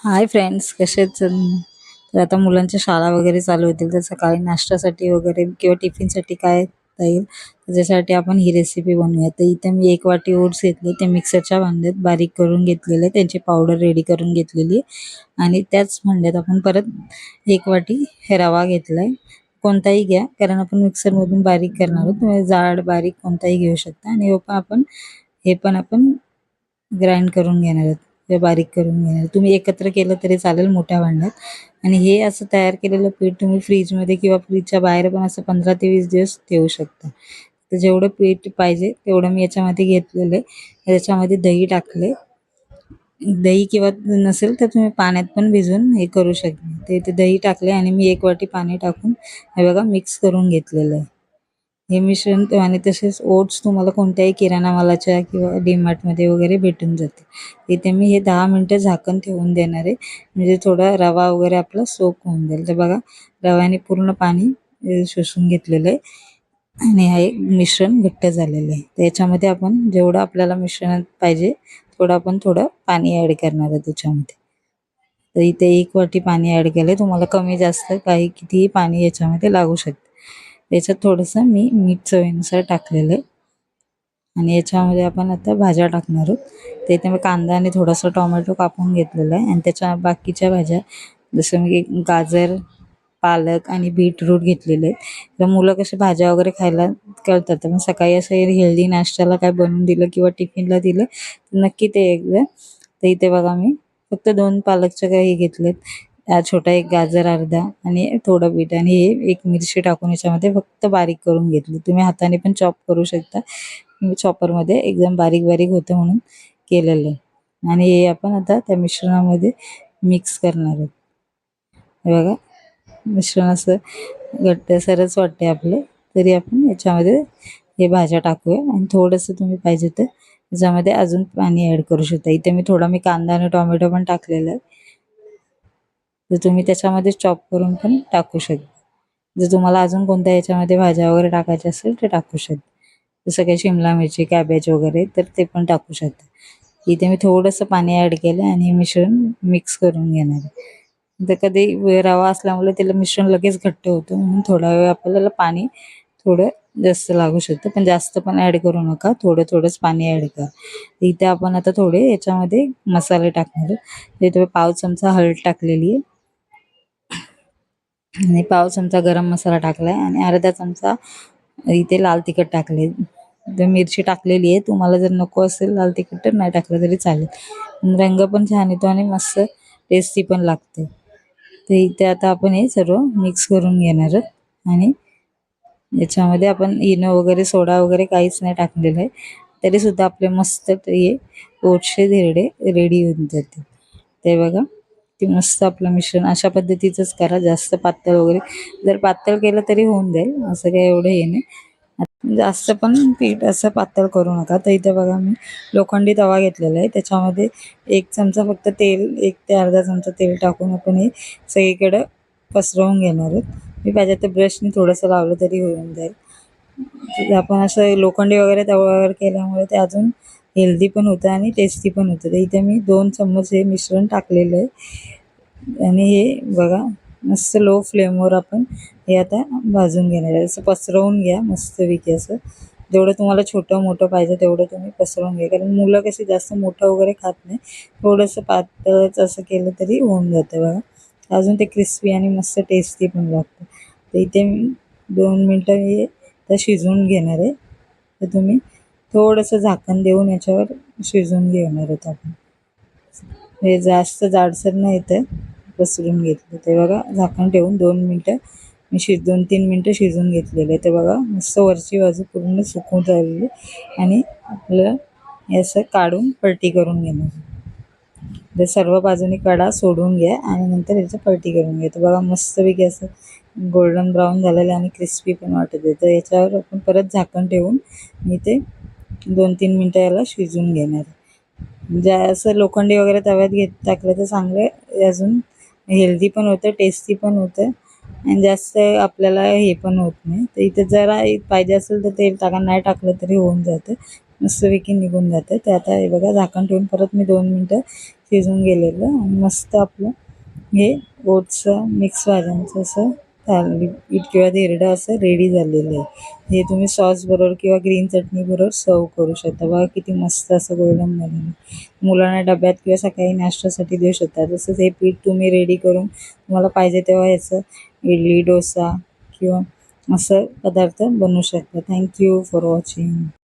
Hi friends कसेच तर आता मुलांच्या शाळा वगैरे चालू होतील तर सकाळी नाश्त्यासाठी वगैरे किंवा टिफिनसाठी काय येईल? त्याच्यासाठी आपण ही रेसिपी बनवूया तर इथे मी एक वाटी ओट्स घेतले ते मिक्सरच्या भांड्यात बारीक करून घेतलेले त्यांची पावडर रेडी करून घेतलेली. आणि त्याच भांड्यात आपण परत एक वाटी रवा रवा आहे कोणताही घ्या कारण आपण मिक्सरमधून बारीक करणार आहोत तुम्ही जाड बारीक कोणताही घेऊ शकता. आणि हे पण आपण हे पण आपण ग्राइंड करून घेणार आहोत. ते बारीक करून घेणार. तुम्ही एकत्र केलं तरी चालेल मोठ्या भांड्यात. आणि हे असं तयार केलेलं पीठ तुम्ही फ्रीजमध्ये किंवा फ्रीजच्या बाहेर पण असं पंधरा ते वीस दिवस ठेवू शकता. तर जेवढं पीठ पाहिजे तेवढं मी याच्यामध्ये घेतलेलं आहे. याच्यामध्ये दही टाकले दही किंवा नसेल तर तुम्ही पाण्यात पण भिजवून हे करू शकता. ते ते दही टाकले आणि मी एक वाटी पाणी टाकून हे बघा मिक्स करून घेतलेलं आहे. हे मिश्रण आणि तसेच ओट्स तुम्हाला कोणत्याही किराणा मालाच्या किंवा डीमार्टमध्ये वगैरे भेटून जाते इथे मी हे दहा मिनटं झाकण ठेवून देणार आहे. म्हणजे थोडा रवा वगैरे आपला सोक होऊन जाईल. तर बघा रव्याने पूर्ण पाणी शोषून घेतलेलं आहे. आणि हा एक मिश्रण घट्ट झालेलं आहे. तर याच्यामध्ये आपण जेवढं आपल्याला मिश्रण पाहिजे थोडं आपण थोडं पाणी ॲड करणार आहे त्याच्यामध्ये. तर इथे एक वाटी पाणी ॲड केलं तुम्हाला कमी जास्त काही कितीही पाणी याच्यामध्ये लागू शकते. याच्यात थोडंसं मी मीठ चवीनुसार टाकलेलं आहे. आणि याच्यामध्ये आपण आता भाज्या टाकणार आहोत. ते इथे मी कांदा आणि थोडासा टोमॅटो कापून घेतलेला आहे. आणि त्याच्या बाकीच्या भाज्या जसं मी गाजर पालक आणि बीटरूट घेतलेले आहेत. तर मुलं कसे भाज्या वगैरे खायला कळतात तर मग सकाळी असं हेल्दी नाश्त्याला काय बनवून दिलं किंवा टिफिनला दिलं तर नक्की ते एकदा. तर इथे बघा मी फक्त दोन पालकच्या काही घेतलेत. छोटा एक गाजर अर्धा आणि थोडं बीट आणि हे एक मिरची टाकून याच्यामध्ये फक्त बारीक करून घेतली. तुम्ही हाताने पण चॉप करू शकता. मी चॉपरमध्ये एकदम बारीक बारीक होतं म्हणून केलेलं आहे. आणि हे आपण आता त्या मिश्रणामध्ये मिक्स करणार आहोत. हे बघा मिश्रण असं घट्टसरच वाटते आपलं. तरी आपण याच्यामध्ये हे भाज्या टाकूया आणि थोडंसं तुम्ही पाहिजे तर याच्यामध्ये अजून पाणी ॲड करू शकता. इथे मी थोडा मी कांदा आणि टोमॅटो पण टाकलेला आहे. तर तुम्ही त्याच्यामध्ये चॉप करून पण टाकू शकता. जर तुम्हाला अजून कोणत्या याच्यामध्ये भाज्या वगैरे टाकायच्या असेल तर टाकू शकता. जसं काही शिमला मिरची कॅबेज वगैरे तर ते पण टाकू शकता. इथे मी थोडंसं पाणी ॲड केलं आणि हे मिश्रण मिक्स करून घेणार आहे. तर कधी रवा असल्यामुळे त्याला मिश्रण लगेच घट्ट होतं. म्हणून थोडा वेळ आपल्याला पाणी थोडं जास्त लागू शकतं. पण जास्त पण ॲड करू नका. थोडं थोडंच पाणी ॲड करा. इथे आपण आता थोडे याच्यामध्ये मसाले टाकणार इथे पाव चमचा हळद टाकलेली आहे. आणि पाव चमचा गरम मसाला टाकलाय आणि अर्धा चमचा इथे लाल तिखट टाकले. तर मिरची टाकलेली आहे. तुम्हाला जर नको असेल लाल तिखट तर नाही टाकलं तरी चालेल. रंग पण छान येतो आणि मस्त टेस्टी पण लागते. तर इथे आता आपण हे सर्व मिक्स करून घेणार आणि याच्यामध्ये आपण इनो वगैरे सोडा वगैरे काहीच नाही टाकलेलं आहे. तरीसुद्धा आपले मस्त हे ओटशे धिरडे रेडी होऊन जाते ते बघा. ते मस्त आपलं मिश्रण. अशा पद्धतीचंच करा. जास्त पातळ वगैरे. जर पातळ केलं तरी होऊन जाईल. असं काही एवढं हे नाही. जास्त पण पीठ असं पातळ करू नका. तर इथं बघा मी लोखंडी तवा घेतलेला आहे. त्याच्यामध्ये एक चमचा फक्त तेल एक ते अर्धा चमचा तेल टाकून आपण हे सगळीकडं पसरवून घेणार आहोत. मी पाहिजे तर ब्रशने थोडंसं लावलं तरी होऊन जाईल. आपण असं लोखंडी वगैरे तव्यावर केल्यामुळे ते अजून हेल्दी पण होतं आणि टेस्टी पण होतं. तर इथे मी दोन चम्मच हे मिश्रण टाकलेलं आहे. आणि हे बघा मस्त लो फ्लेमवर आपण हे आता भाजून घेणार आहे. असं पसरवून घ्या मस्तपैकी असं. जेवढं तुम्हाला छोटं मोठं पाहिजे तेवढं तुम्ही पसरवून घ्या. कारण मुलं कशी जास्त मोठं वगैरे खात नाही. थोडंसं पातळच असं केलं तरी होऊन जातं बघा. अजून ते क्रिस्पी आणि मस्त टेस्टी पण लागतं. तर इथे मी दोन मिनटं हे तर शिजवून घेणार आहे. तर तुम्ही थोडंसं झाकण देऊन याच्यावर शिजवून घेणार आहोत आपण. हे जास्त जाडसर नाही येतं पसरून घेतलं ते बघा झाकण ठेवून दोन मिनटं मी शिज दोन तीन मिनटं शिजवून घेतलेलं ते बघा मस्त वरची बाजू पूर्ण सुकून राहिलेली आणि आपलं हे असं काढून पलटी करून घेणार ते सर्व बाजूनी कडा सोडून घ्या आणि नंतर याचं पलटी करून घ्या. तर बघा मस्तपैकी असं गोल्डन ब्राऊन झालेलं आणि क्रिस्पी पण वाटत आहे. तर याच्यावर आपण परत झाकण ठेवून मी ते दोन तीन मिनटं याला शिजून घेणार. ज्या असं लोखंडी वगैरे तव्यात घेत टाकलं तर चांगलं अजून हेल्दी पण होतं टेस्टी पण होतं. आणि जास्त आपल्याला हे पण होत नाही. तर इथं जरा पाहिजे असेल तर तेल टाका नाही टाकलं तरी होऊन जातं. मस्तपैकी निघून जातं. ते आता हे बघा झाकण ठेवून परत मी दोन मिनटं शिजून गेलेलं. आणि मस्त आपलं हे ओटचं मिक्स भाज्यांचं असं थालीपीठ किंवा धिरडं असं रेडी झालेलं आहे. हे तुम्ही सॉस बरोबर किंवा ग्रीन चटणी बरोबर सर्व करू शकता. बघा किती मस्त असं गोल्डन बनवलं. मुलांना डब्यात किंवा सकाळी नाश्त्यासाठी देऊ शकता. तसंच हे पीठ तुम्ही रेडी करून तुम्हाला पाहिजे तेव्हा ह्याचं इडली डोसा किंवा असं पदार्थ बनवू शकता. Thank you for watching